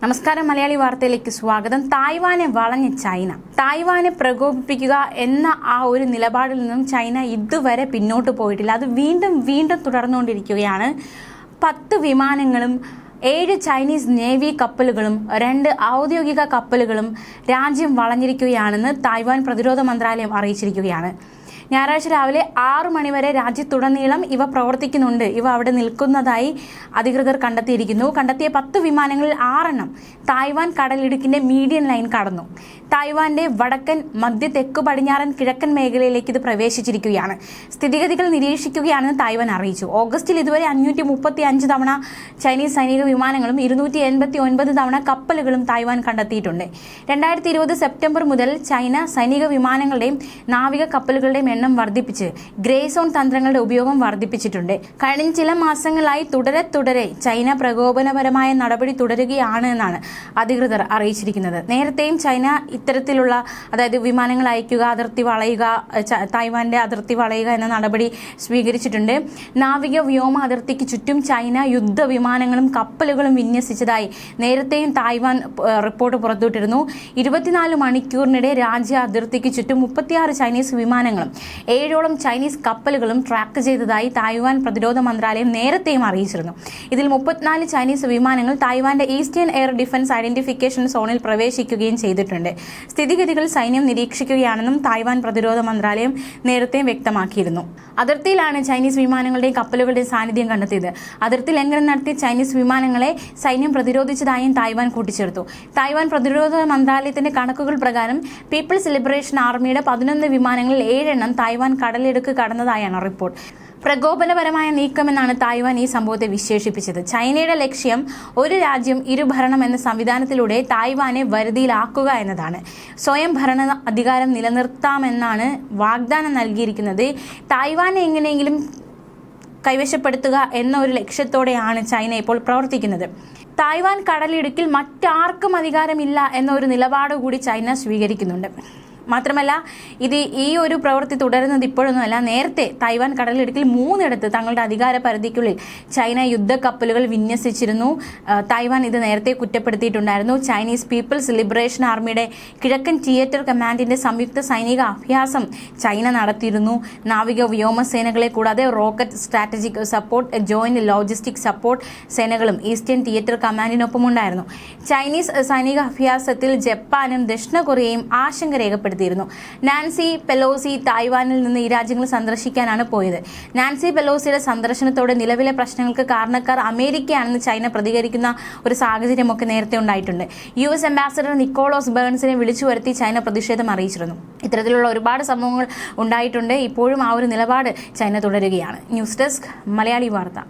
നമസ്കാരം മലയാളി വാർത്തയിലേക്ക് സ്വാഗതം. തായ്വാനെ വളഞ്ഞ ചൈന. തായ്വാനെ പ്രകോപിപ്പിക്കുക എന്ന ആ ഒരു നിലപാടിൽ നിന്നും ചൈന ഇതുവരെ പിന്നോട്ട് പോയിട്ടില്ല. അത് വീണ്ടും വീണ്ടും തുടർന്നുകൊണ്ടിരിക്കുകയാണ്. പത്ത് വിമാനങ്ങളും ഏഴ് ചൈനീസ് നേവി കപ്പലുകളും രണ്ട് ഔദ്യോഗിക കപ്പലുകളും രാജ്യം വളഞ്ഞിരിക്കുകയാണെന്ന് തായ്വാൻ പ്രതിരോധ മന്ത്രാലയം അറിയിച്ചിരിക്കുകയാണ്. ഞായറാഴ്ച രാവിലെ ആറു മണിവരെ രാജ്യത്തുടനീളം ഇവ പ്രവർത്തിക്കുന്നുണ്ട്. ഇവ അവിടെ നിൽക്കുന്നതായി അധികൃതർ കണ്ടെത്തിയിരിക്കുന്നു. കണ്ടെത്തിയ പത്ത് വിമാനങ്ങളിൽ ആറെണ്ണം തായ്വാൻ കടലിടുക്കിന്റെ മീഡിയൻ ലൈൻ കടന്നു. തായ്വാന്റെ വടക്കൻ മധ്യ തെക്കു പടിഞ്ഞാറൻ കിഴക്കൻ മേഖലയിലേക്ക് ഇത് പ്രവേശിച്ചിരിക്കുകയാണ്. സ്ഥിതിഗതികൾ നിരീക്ഷിക്കുകയാണെന്ന് തായ്വാൻ അറിയിച്ചു. ഓഗസ്റ്റിൽ ഇതുവരെ അഞ്ഞൂറ്റി മുപ്പത്തി അഞ്ച് തവണ ചൈനീസ് സൈനിക വിമാനങ്ങളും ഇരുന്നൂറ്റി എൺപത്തി ഒൻപത് തവണ കപ്പലുകളും തായ്വാൻ കണ്ടെത്തിയിട്ടുണ്ട്. രണ്ടായിരത്തി ഇരുപത് സെപ്റ്റംബർ മുതൽ ചൈന സൈനിക വിമാനങ്ങളുടെയും നാവിക കപ്പലുകളുടെയും എണ്ണം വർദ്ധിപ്പിച്ച് ഗ്രേ സോൺ തന്ത്രങ്ങളുടെ ഉപയോഗം വർദ്ധിപ്പിച്ചിട്ടുണ്ട്. കഴിഞ്ഞ ചില മാസങ്ങളായി തുടരെ തുടരെ ചൈന പ്രകോപനപരമായ നടപടി തുടരുകയാണ് എന്നാണ് അധികൃതർ അറിയിച്ചിരിക്കുന്നത്. നേരത്തെയും ചൈന ഇത്തരത്തിലുള്ള അതായത് വിമാനങ്ങൾ അയക്കുക അതിർത്തി വളയുക തായ്വാന്റെ അതിർത്തി വളയുക എന്ന നടപടി സ്വീകരിച്ചിട്ടുണ്ട്. നാവിക വ്യോമ അതിർത്തിക്ക് ചുറ്റും ചൈന യുദ്ധ വിമാനങ്ങളും കപ്പലുകളും വിന്യസിച്ചതായി നേരത്തെയും തായ്വാൻ റിപ്പോർട്ട് പുറത്തുവിട്ടിരുന്നു. ഇരുപത്തിനാല് മണിക്കൂറിനിടെ രാജ്യ അതിർത്തിക്ക് ചുറ്റും മുപ്പത്തിയാറ് ചൈനീസ് വിമാനങ്ങളും ഏഴോളം ചൈനീസ് കപ്പലുകളും ട്രാക്ക് ചെയ്തതായി തായ്വാൻ പ്രതിരോധ മന്ത്രാലയം നേരത്തെയും അറിയിച്ചിരുന്നു. ഇതിൽ മുപ്പത്തിനാല് ചൈനീസ് വിമാനങ്ങൾ തായ്വാന്റെ ഈസ്റ്റേൺ എയർ ഡിഫൻസ് ഐഡന്റിഫിക്കേഷൻ സോണിൽ പ്രവേശിക്കുകയും ചെയ്തിട്ടുണ്ട്. സ്ഥിതിഗതികൾ സൈന്യം നിരീക്ഷിക്കുകയാണെന്നും തായ്വാൻ പ്രതിരോധ മന്ത്രാലയം നേരത്തെ വ്യക്തമാക്കിയിരുന്നു. അതിർത്തിയിലാണ് ചൈനീസ് വിമാനങ്ങളുടെയും കപ്പലുകളുടെയും സാന്നിധ്യം കണ്ടെത്തിയത്. അതിർത്തി ലംഘനം നടത്തിയ ചൈനീസ് വിമാനങ്ങളെ സൈന്യം പ്രതിരോധിച്ചതായും തായ്വാൻ കൂട്ടിച്ചേർത്തു. തായ്വാൻ പ്രതിരോധ മന്ത്രാലയത്തിന്റെ കണക്കുകൾ പ്രകാരം പീപ്പിൾസ് ലിബറേഷൻ ആർമിയുടെ പതിനൊന്ന് വിമാനങ്ങളിൽ ഏഴെണ്ണം തായ്വാൻ കടലിടുക്ക് കടന്നതായാണ് റിപ്പോർട്ട്. പ്രകോപനപരമായ നീക്കമെന്നാണ് തായ്വാൻ ഈ സംഭവത്തെ വിശേഷിപ്പിച്ചത്. ചൈനയുടെ ലക്ഷ്യം ഒരു രാജ്യം ഇരുഭരണം എന്ന സംവിധാനത്തിലൂടെ തായ്വാനെ വരുതിയിലാക്കുക എന്നതാണ്. സ്വയം ഭരണ അധികാരം നിലനിർത്താമെന്നാണ് വാഗ്ദാനം നൽകിയിരിക്കുന്നത്. തായ്വാനെ എങ്ങനെയെങ്കിലും കൈവശപ്പെടുത്തുക എന്ന ഒരു ലക്ഷ്യത്തോടെയാണ് ചൈന ഇപ്പോൾ പ്രവർത്തിക്കുന്നത്. തായ്വാൻ കടലിടുക്കിൽ മറ്റാർക്കും അധികാരമില്ല എന്ന ഒരു നിലപാട് കൂടി ചൈന സ്വീകരിക്കുന്നുണ്ട്. മാത്രമല്ല ഇത് ഈ ഒരു പ്രവൃത്തി തുടരുന്നത് ഇപ്പോഴൊന്നുമല്ല. നേരത്തെ തായ്വാൻ കടലിടുക്കിൽ മൂന്നിടത്ത് തങ്ങളുടെ അധികാര പരിധിക്കുള്ളിൽ ചൈന യുദ്ധക്കപ്പലുകൾ വിന്യസിച്ചിരുന്നു. തായ്വാൻ ഇത് നേരത്തെ കുറ്റപ്പെടുത്തിയിട്ടുണ്ടായിരുന്നു. ചൈനീസ് പീപ്പിൾസ് ലിബറേഷൻ ആർമിയുടെ കിഴക്കൻ തിയേറ്റർ കമാൻഡിന്റെ സംയുക്ത സൈനിക അഭ്യാസം ചൈന നടത്തിയിരുന്നു. നാവിക വ്യോമസേനകളെ കൂടാതെ rocket strategic support joint logistic support സേനകളും eastern theatre കമാൻഡിനൊപ്പം ഉണ്ടായിരുന്നു ചൈനീസ് സൈനിക അഭ്യാസത്തിൽ ജപ്പാനും ദക്ഷിണ കൊറിയയും ആശങ്ക രേഖപ്പെടുത്തിയിരുന്നു നാൻസി പെലോസി തായ്വാനിൽ നിന്ന് ഈ രാജ്യങ്ങൾ സന്ദർശിക്കാനാണ് പോയത്. നാൻസി പെലോസിയുടെ സന്ദർശനത്തോടെ നിലവിലെ പ്രശ്നങ്ങൾക്ക് കാരണക്കാർ അമേരിക്കയാണെന്ന് ചൈന പ്രതികരിക്കുന്ന ഒരു സാഹചര്യമൊക്കെ നേരത്തെ ഉണ്ടായിട്ടുണ്ട്. യു എസ് അംബാസഡർ നിക്കോളോസ് ബേൺസിനെ വിളിച്ചു വരുത്തി ചൈന പ്രതിഷേധം അറിയിച്ചിരുന്നു. ഇത്തരത്തിലുള്ള ഒരുപാട് സംഭവങ്ങൾ ഉണ്ടായിട്ടുണ്ട്. ഇപ്പോഴും ആ ഒരു നിലപാട് ചൈന തുടരുകയാണ്. ന്യൂസ് ഡെസ്ക് മലയാളി വാർത്ത.